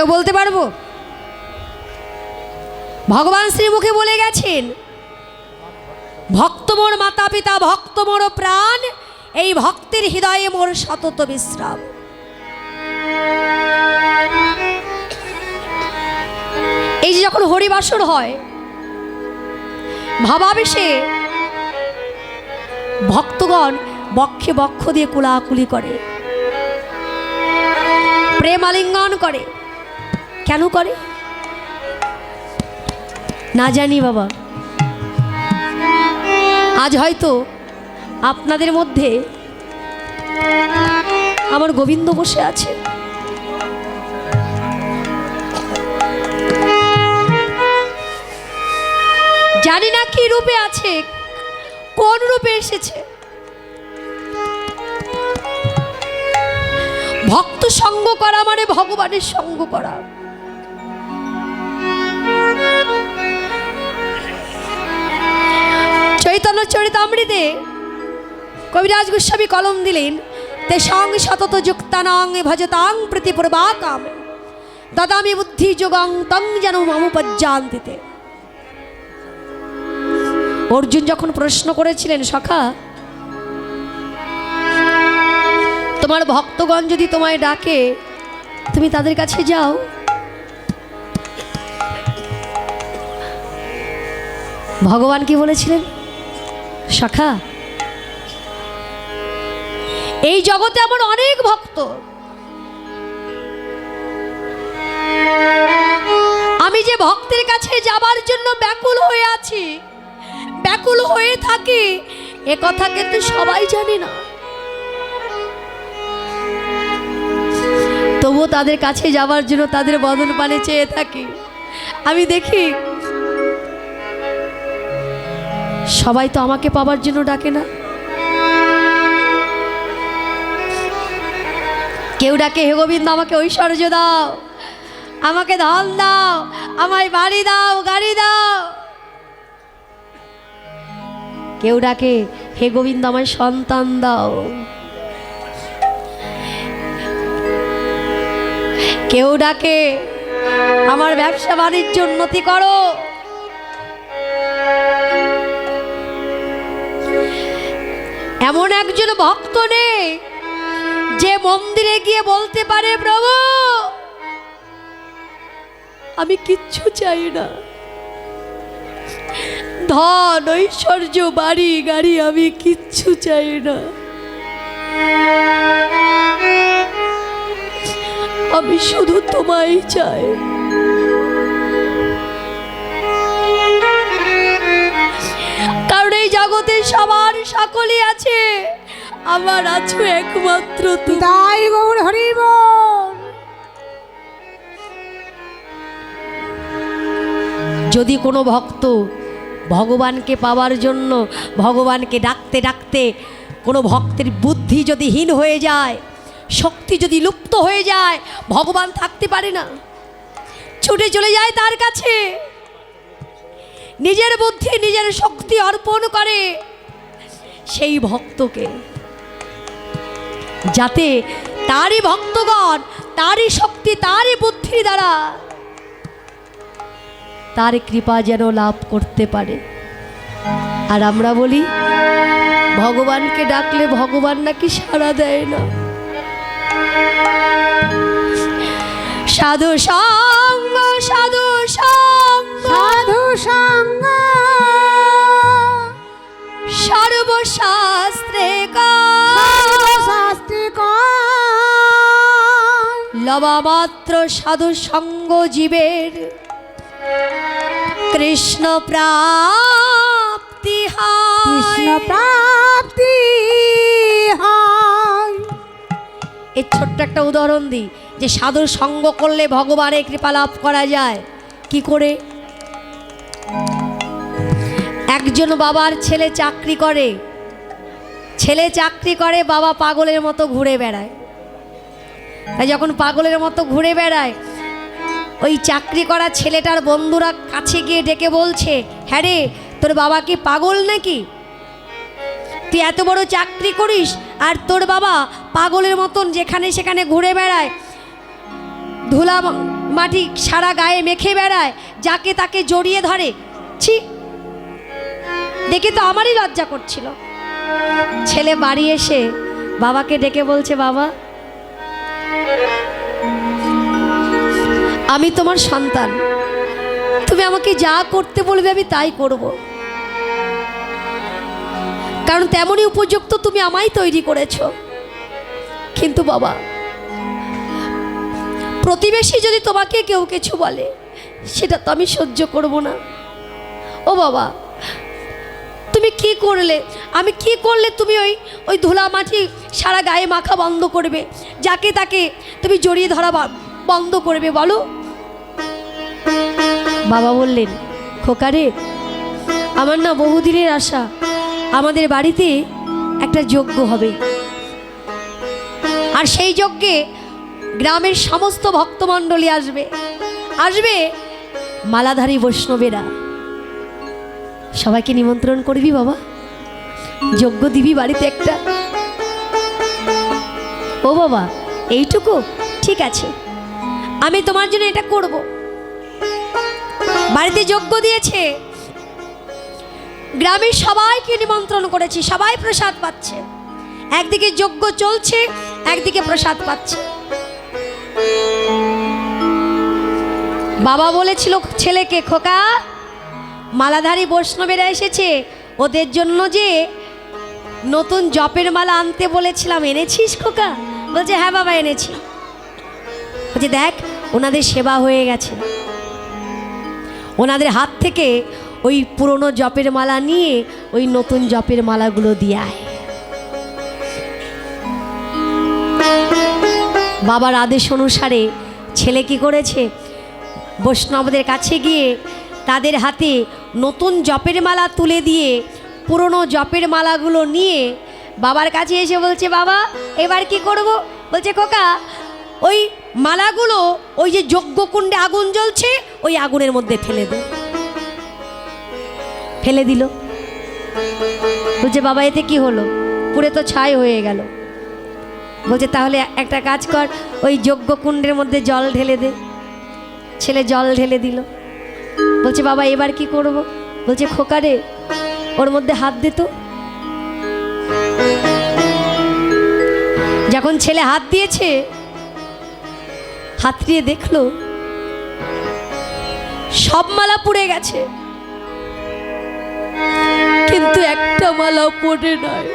কেউ বলতে পারব? ভগবান শ্রীমুখে বলে গেছেন, ভক্ত মোর মাতা পিতা ভক্ত মোর প্রাণ, এই ভক্তের হৃদয়ে মোর সতত বিশ্রাম। এই যে যখন হরিবাসর হয়, ভাবাবেশে ভক্তগণ বক্ষে বক্ষ দিয়ে কুলাকুলি করে প্রেম আলিঙ্গন করে। কেন করে? না জানি বাবা। আজ হয়তো আপনাদের মধ্যে আমার গোবিন্দ বসে আছে। জানি না কি রূপে আছে, কোন রূপে এসেছে। ভক্ত সঙ্গ করা মানে ভগবানের সঙ্গ করা। চৈতন্য চরিতামৃতে কবিরাজ গোস্বামী কলম দিলেন, তে সং সতত যুক্তানাং ভজতাং প্রতিপূর্বাকাম দদামি বুদ্ধি যোগং তং যেন মামুপজ্জান্তিতে অর্জুন যখন প্রশ্ন করেছিলেন, সখা, তোমার ভক্তগণ যদি তোমায় ডাকে, তুমি তাদের কাছে যাও। ভগবান কি বলেছিলেন? সখা এই জগতে আমার অনেক ভক্ত। আমি যে ভক্তের কাছে যাবার জন্য ব্যাকুল হয়ে আছি, ব্যাকুল হয়ে থাকি, এ কথা কিন্তু সবাই জানে না। তবুও তাদের কাছে যাওয়ার জন্য তাদের বদন পানে চেয়ে থাকি। আমি দেখি সবাই তো আমাকে পাবার জন্য ডাকে না। কেউ ডাকে, হে গোবিন্দ, আমাকে ঐশ্বর্য দাও, আমাকে ধন দাও, আমায় বাড়ি দাও, গাড়ি দাও। কেউ ডাকে, হে গোবিন্দ, আমায় সন্তান দাও। কেউ ডাকে, আমার ব্যবসা বাণিজ্য উন্নতি করো। এমন একজন ভক্ত নেই যে মন্দিরে গিয়ে বলতে পারে, প্রভু, আমি কিচ্ছু চাই না। ধন, ঐশ্বর্য, বাড়ি, গাড়ি, আমি কিচ্ছু চাই না। আমি শুধু তোমায় চাই। জগতে সবার সকলই আছে। আমার আছো একমাত্র তুমি। তাই গৌর হরিব যদি কোনো ভক্ত ভগবানকে পাওয়ার জন্য ভগবানকে ডাকতে ডাকতে কোনো ভক্তের বুদ্ধি যদি হীন হয়ে যায় শক্তি যদি লুপ্ত হয়ে যায় ভগবান থাকতে পারে না। ছুটে চলে যায় তার কাছে। নিজের বুদ্ধি নিজের শক্তি অর্পণ করে সেই ভক্তকে। যাতে তারই ভক্তগণ, তারই শক্তি, তারই বুদ্ধির দ্বারা তার কৃপা যেন লাভ করতে পারে। আর আমরা বলি, ভগবানকে ডাকলে ভগবান নাকি সাড়া দেয় না। সাধু সঙ্গ সাধু সঙ্গ। কাল। শাস্ত্রী লবামাত্র সাধু সঙ্গ জীবের কৃষ্ণ প্রাপ্তি কৃষ্ণ প্রাপ্তি এর ছোট্ট একটা উদাহরণ দিই যে সাধুর সঙ্গ করলে ভগবানের কৃপা লাভ করা যায়। কি করে? একজন বাবার ছেলে চাকরি করে ছেলে চাকরি করে, বাবা পাগলের মতো ঘুরে বেড়ায়। তাই যখন পাগলের মতো ঘুরে বেড়ায়, ওই চাকরি করা ছেলেটার বন্ধুরা কাছে গিয়ে ডেকে বলছে হ্যাঁ রে, তোর বাবা কি পাগল নাকি? তুই এত বড় চাকরি করিস আর তোর বাবা পাগলের মতন যেখানে সেখানে ঘুরে বেড়ায়, ধুলা মাটি সারা গায়ে মেখে বেড়ায়, যাকে তাকে জড়িয়ে ধরে। ছি। দেখে তো আমারই লজ্জা করছিল। ছেলে বাড়ি এসে বাবাকে ডেকে বলছে, বাবা, আমি তোমার সন্তান। তুমি আমাকে যা করতে বলবে আমি তাই করব। কারণ তেমনই উপযুক্ত তুমি আমায় তৈরি করেছ। কিন্তু বাবা, প্রতিবেশী যদি তোমাকে কেউ কিছু বলে, সেটা তো আমি সহ্য করব না। ও বাবা তুমি কি করলে? আমি কি করলে তুমি ওই ওই ধুলা মাটি সারা গায়ে মাখা বন্ধ করবে? যাকে তাকে তুমি জড়িয়ে ধরা বন্ধ করবে বলো? বাবা বললেন, খোকারে, আমার না বহুদিনের আশা। আমাদের বাড়িতে একটা যজ্ঞ হবে। আর সেই যজ্ঞে গ্রামের সমস্ত ভক্তমণ্ডলী আসবে। আসবে মালাধারী বৈষ্ণবেরা। সবাইকে নিমন্ত্রণ করবি বাবা। যজ্ঞ দিবি বাড়িতে একটা। ও বাবা, এইটুকু? ঠিক আছে। আমি তোমার জন্য এটা করব। বাড়িতে যজ্ঞ দিয়েছে। গ্রামের সবাইকে নিমন্ত্রণ করেছি, সবাই প্রসাদ পাচ্ছে। একদিকে যজ্ঞ চলছে, একদিকে প্রসাদ পাচ্ছে। বাবা বলেছিল ছেলেকে খোকা মালাধারী বৈষ্ণবেরা এসেছে। ওদের জন্য যে নতুন জপের মালা আনতে বলেছিলাম। এনেছিস খোকা? বলছে হ্যাঁ বাবা, এনেছি। বলছে, দেখ, ওনাদের সেবা হয়ে গেছে। ওনাদের হাত থেকে ওই পুরনো জপের মালা নিয়ে ওই নতুন জপের মালাগুলো দিয়ে আয়। বাবার আদেশ অনুসারে ছেলে কি করেছে? বৈষ্ণবদের কাছে গিয়ে তাদের হাতে নতুন জপের মালা তুলে দিয়ে পুরনো জপের মালাগুলো নিয়ে বাবার কাছে এসে বলছে, বাবা, এবার কি করব? বলছে, খোকা, ওই মালাগুলো ওই যে যজ্ঞকুণ্ডে আগুন জ্বলছে, ওই আগুনের মধ্যে ফেলে দে। ফেলে দিল। বলছে, বাবা, এতে কি হলো? পুরে তো ছাই হয়ে গেল। বলছে, তাহলে একটা কাজ কর, ওই যজ্ঞকুণ্ডের মধ্যে জল ঢেলে দে। ছেলে জল ঢেলে দিল। বলছে, বাবা, এবার কি করব? বলছে, খোকারে, ওর মধ্যে হাত দিত যখন ছেলে হাত দিয়েছে, হাত দিয়ে দেখল, সব মালা পুড়ে গেছে। কিন্তু একটা মালা পড়ে নয়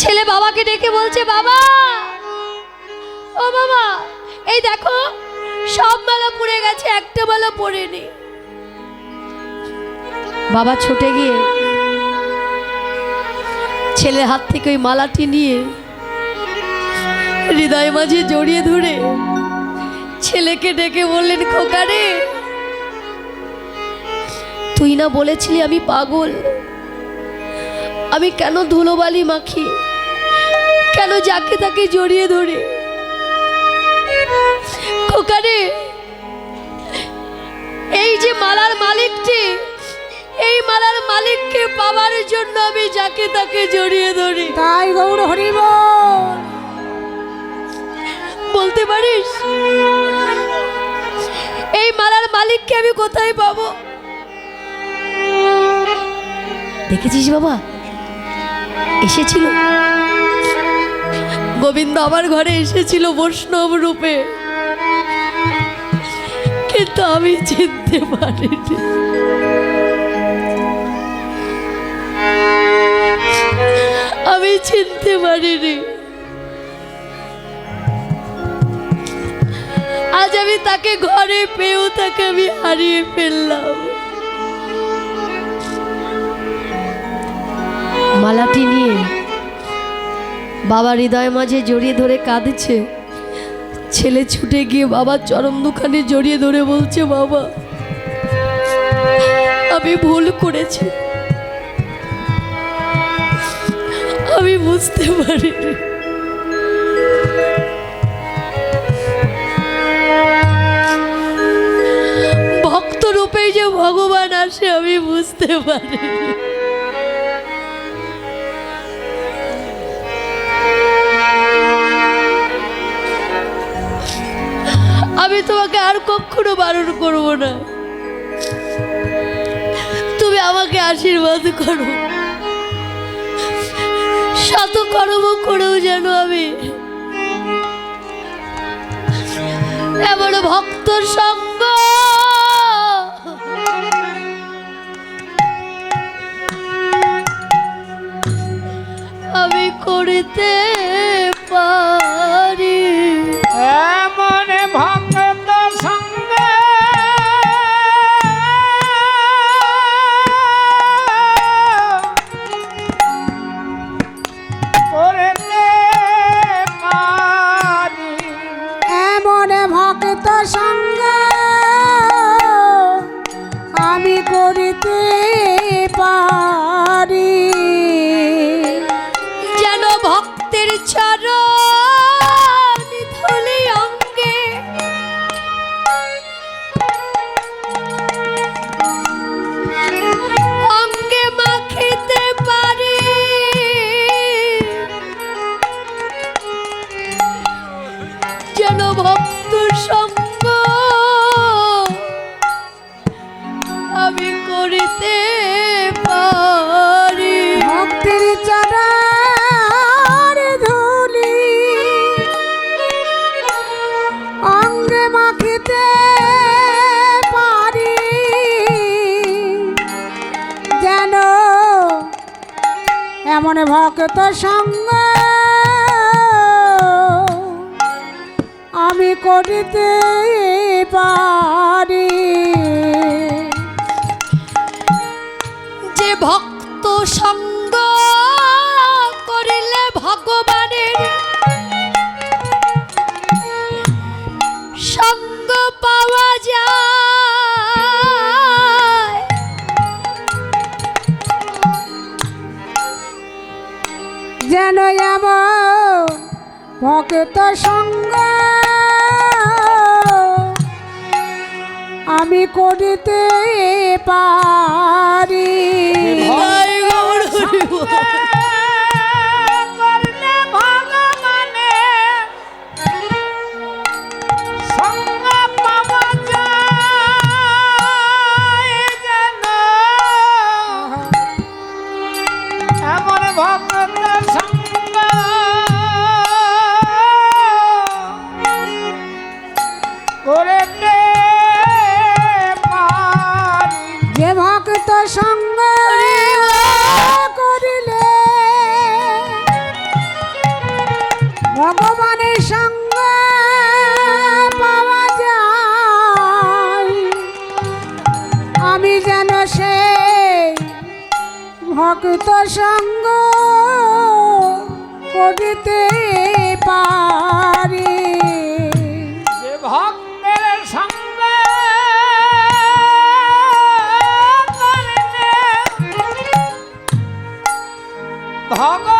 ছেলে বাবাকে ডেকে বলছে, বাবা ও বাবা এই দেখো, সব মালা পড়ে গেছে, একটা মালা পড়েনি। বাবা ছুটে গিয়ে ছেলের হাত থেকে ওই মালাটি নিয়ে হৃদয় মাঝে জড়িয়ে ধরে ছেলেকে ডেকে বললেন, খোকারে, তুই না বলেছিলি আমি পাগল? আমি কেন ধুলোবালি মাখি? কেন যাকে তাকে জড়িয়ে ধরে? খোকারে এই যে মালার মালিকটি এই মালার মালিককে পাওয়ার জন্য আমি যাকে তাকে জড়িয়ে ধরি। তাই গৌর হরিব বলতে পারিস? এই মালার মালিককে আমি কোথায় পাবো? দেখেছিস বাবা? এসেছিল। গোবিন্দ আমার ঘরে এসেছিল বৈষ্ণব রূপে। কিন্তু আমি চিনতে পারিনি। আমি চিনতে পারিনি। আজ আমি তাকে ঘরে পেয়েও তাকে আমি হারিয়ে ফেললাম। মালাটি নিয়ে বাবা হৃদয় মাঝে জড়িয়ে ধরে কাঁদছে। ছেলে ছুটে গিয়ে বাবার চরম দুখানে জড়িয়ে ধরে বলছে, বাবা, আমি ভুল করেছি। আমি বুঝতে পারিনি। ভক্ত রূপে যে ভগবান আসে, আমি বুঝতে পারি আমি তোমাকে আর কখনো বারণ করব না। তুমি আমাকে আশীর্বাদ করো। শত কর্ম করেও যেন আমি এমন ভক্ত সঙ্গ। আমি করিতে করেতে এমন ভক্ত সঙ্গ আমি করিতে পারি। যে ভক্ত সঙ্গ করিলে ভগবানের সঙ্গ পাওয়া যেন এমন ভক্ত সঙ্গ। আমি করিতে পারি। ভক্ত ভক্ত সঙ্গ করিতে পারি। ভক্তের সঙ্গ ভগবানের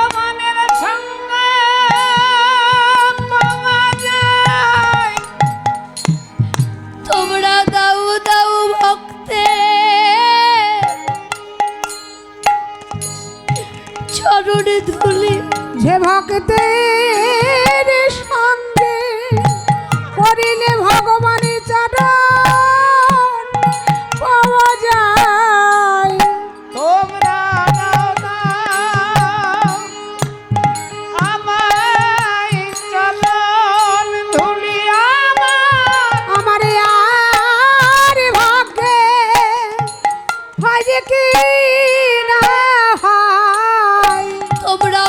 চরণে ধুলি। যে ভক্তের সঙ্গে করিলে ভগবানের চরণ পাওয়া যায়। তোমরা আমার। আর ভাগ্যে হয় কি না? তোমরা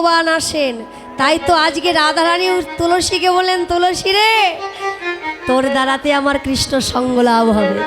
ভগবান আসেন। তাই তো আজকে রাধারানী তুলসীকে বলেন তুলসী রে, তোর দ্বারাতে আমার কৃষ্ণ সঙ্গ লাভ হবে।